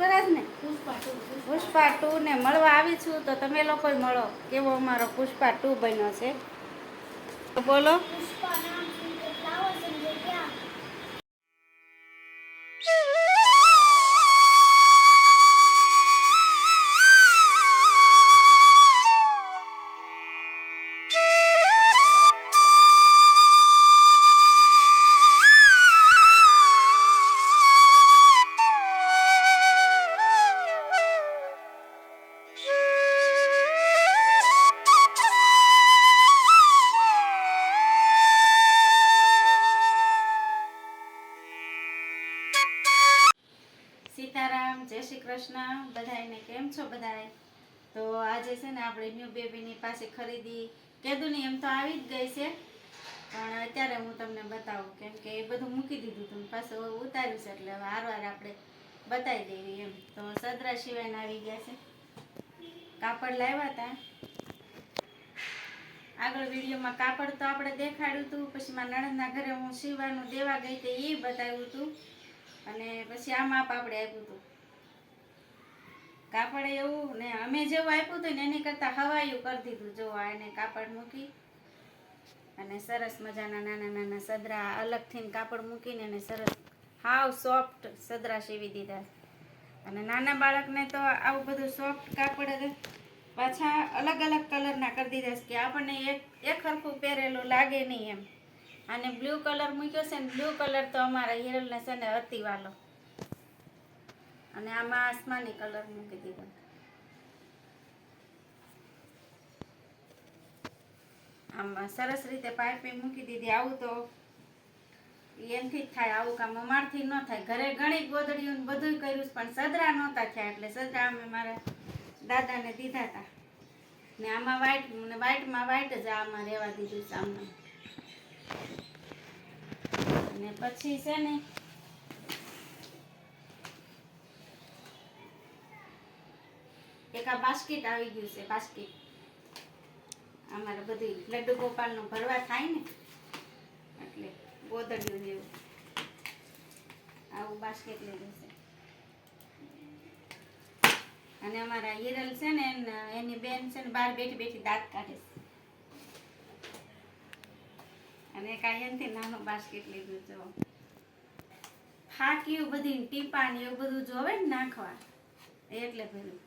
પુષ્પરાજ ને? પુષ્પા ટુ ને મળવા આવી છું તો તમે લોકો મળો. કેવો અમારો પુષ્પા ટુ બન્યો છે? તો બોલો સીતારામ, જય શ્રી કૃષ્ણ. બધાને કેમ છો બધાય? તો આજે છે ને આપણે ન્યૂ બેબીની પાસે ખરીદી. કીધું એમ તો આવી જ ગઈ છે, પણ અત્યારે હું તમને બતાવું કેમ કે એ બધું મૂકી દીધું હતું પાછું ઉતાર્યું છે એટલે હવે હારવાર આપણે બતાવી દેવી એમ. તો સદરા સિવાયના આવી ગયા છે. કાપડ લાવ્યા હતા. આગળ વિડીયોમાં કાપડ તો આપણે દેખાડ્યું હતું, પછી મારા નણંદના ઘરે હું સીવાનું દેવા ગઈ તે એ બતાવ્યું હતું. અને પછી આ માપ આપણે આપ્યું હતું. કાપડ એવું ને અમે જેવું આપ્યું હતું ને એની કરતાં હવાયું કરી દીધું. જો આ એને કાપડ મૂકી અને સરસ મજાના નાના નાના સદરા અલગથી ને કાપડ મૂકીને એને સરસ હાવ સોફ્ટ સદરા સીવી દીધા. અને નાના બાળકને તો આવું બધું સોફ્ટ કાપડ પાછા અલગ અલગ કલરના કરી દીધા કે આપણને એક એક સરખું પહેરેલું લાગે નહીં એમ. અને બ્લુ કલર મૂક્યો છે ને બ્લુ કલર તો અમારા હિરલને છે ને અતિ વાલો. અને આમાં આસમાની કલર મૂકી દીધો. આમાં સરસ રીતે પાઇપિંગ મૂકી દીધી. આવું તો એનથી જ થાય, આવું કામ અમારથી ન થાય. ઘરે ઘણી ગોદડીઓ ને બધું કર્યું પણ સદરા નહોતા થયા એટલે સદરા અમે મારા દાદાને દીધા હતા. ને આમાં વ્હાઈટ ને વ્હાઈટમાં વ્હાઈટ જ આમાં રહેવા દીધું આમાં અને પછી છે ને એક આ બાસ્કેટ આવી ગયું છે બાસ્કેટ અમારે બધી લડ્ડુ ગોપાલનું ભરવા થાય ને, એટલે ગોદડિયું જેવું આવું બાસ્કેટ લીધું છે અને અમારા હિરલ છે ને, એન- એની બેન છે ને બહાર બેઠી બેઠી દાંત કાઢે છે. અને કાંઈ નાનું બાસ્કેટ લીધું જો ફાકીયું બધી ટીપા ને એવું બધું જોવે ને નાખવા. એટલે ભર્યું.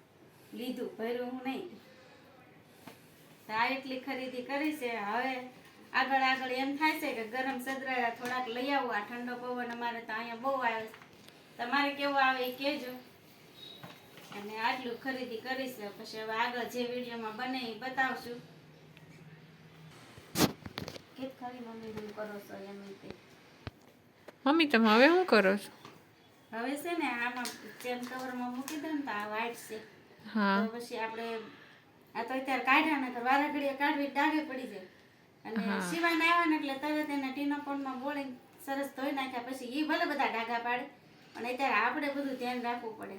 લીધું, ભર્યું હું નહીં. આ એટલી ખરીદી કરી છે. હવે આગળ આગળ એમ થાય છે કે ગરમ સદરા થોડાક લઈ આવું. આ ઠંડો પવન અમારે તો અહીંયા બહુ આવે. તમારે કેવું આવે એ કહેજો. અને આટલું ખરીદી કરીશ પછી હવે આગળ જે વિડીયોમાં બને એ બતાવશું. કે ખરી મમ્મી હું કરો છો એમ રીતે મમ્મી તમે હવે શું કરો છો? હવે છે ને આમાં ચેન કવરમાં મૂકી દો ને તો આ વ્હાઈટ છે. હા. તો પછી આપણે આ તો અત્યારે કાઢ્યા ને વારા ઘડીએ કાઢવી ડાઘે પડી જાય. અને સિવાય આવ્યા ને એટલે તરત એને ટીનોપોનમાં બોળી સરસ ધોઈ નાખ્યા પછી એ ભલે બધા ડાઘા પાડે પણ અત્યારે આપણે બધું ધ્યાન રાખવું પડે.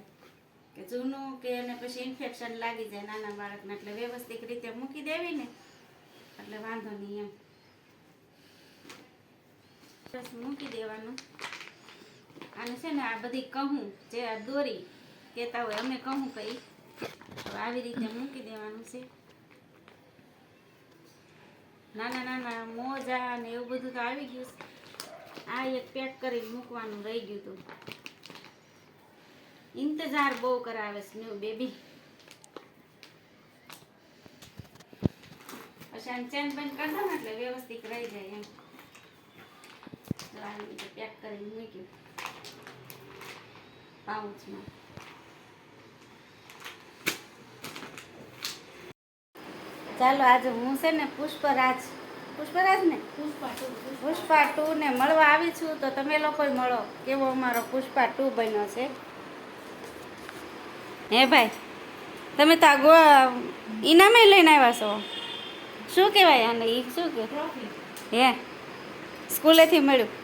કે જૂનું કે એને પછી ઇન્ફેક્શન લાગી જાય નાના બાળકને એટલે વ્યવસ્થિત રીતે મૂકી દેવી ને. એટલે વાંધો નહીં એમ. બસ મૂકી દેવાનું. અને છે ને આ બધી કહું, જે આ દોરી કહેતા હોય, અમે કહું કઈ. આવી રીતે મૂકી દેવાનું છે. નાના નાના મોજા ને એવું બધું તો આવી ગયું આ એક પેક કરી મૂકવાનું રહી ગયું હતું. ઇંતજાર બહુ કરાવે છે ન્યુ બેબી. પછી આમ ચેન બંધ કરતા ને એટલે વ્યવસ્થિત રહી જાય એમ. રીતે પેક કરીને મૂક્યું. પાઉચમાં. ચાલો આજે હું છે ને પુષ્પરાજ. પુષ્પરાજ ને? પુષ્પા ટુ ને મળવા આવી છું તો તમે લોકો મળો. કેવો અમારો પુષ્પા ટુ બન્યો છે? હે ભાઈ તમે તો આ ઇનામે લઈને આવ્યા છો. શું કહેવાય આને? એ શું કે? હે સ્કૂલેથી મળ્યું.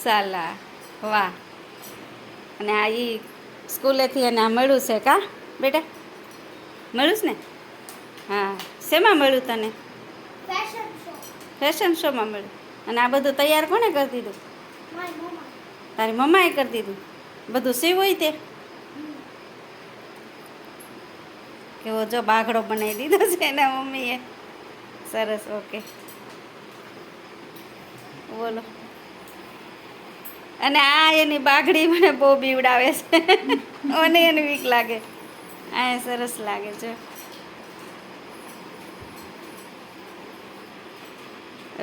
મસાલા વાહ. અને આ એ સ્કૂલેથી એને આ મળ્યું છે કા બેટા? મળ્યું ને? હા. શેમાં મળ્યું તને? ફેશન શોમાં મળ્યું. અને આ બધું તૈયાર કોને કરી દીધું? તારી મમ્માએ કરી દીધું? બધું સીવું તે? કેવો જો બાઘડો બનાવી દીધો છે એના મમ્મીએ. સરસ ઓકે. બોલો. અને આ એની બાઘડી મને બહુ બીવડાવે છે. મને એની વીક લાગે. આ સરસ લાગે છે.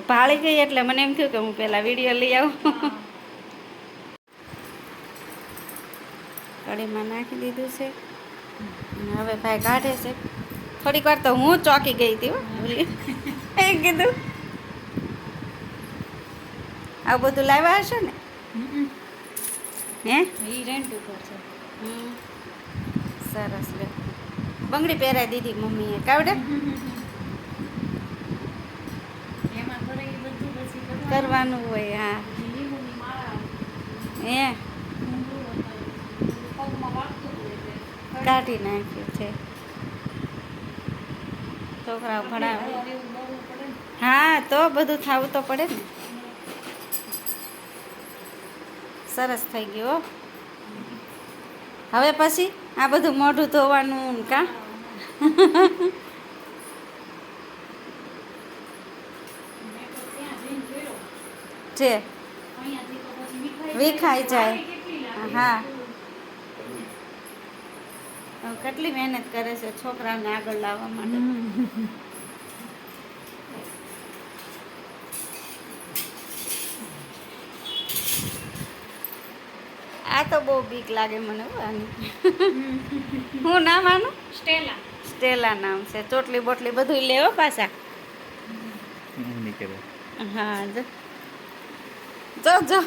ભાળી ગઈ એટલે મને એમ થયું કે હું પેલા વીડિયો લઈ આવું. કઢીમાં નાખી દીધું છે. હવે ભાઈ કાઢે છે. થોડીક વાર તો હું ચોકી ગઈ હતી કીધું, આવું બધું લાવ્યા હશે ને? હે? ઈ રેન્ટ ઉપર છે. સરસ લે. બંગડી પહેરાવી દીધી મમ્મીએ. કાવડે? કરવાનું. હોય હા. હે? કાઢી નાખ્યું છે. છોકરાઓ ભણાવે. હા તો બધું થવું તો પડે ને. સરસ થઈ ગયો. હવે પછી આ બધું મોઢું ધોવાનું કા છે વિખાઈ જાય. હા. કેટલી મહેનત કરે છે છોકરાને આગળ લાવવા માટે આ તો બહુ બીક લાગે મને આની. હું નામ આનું? સ્ટેલા. સ્ટેલા નામ છે. ચોટલી બોટલી બધું લેવો પાછા. હા જો. જો જો.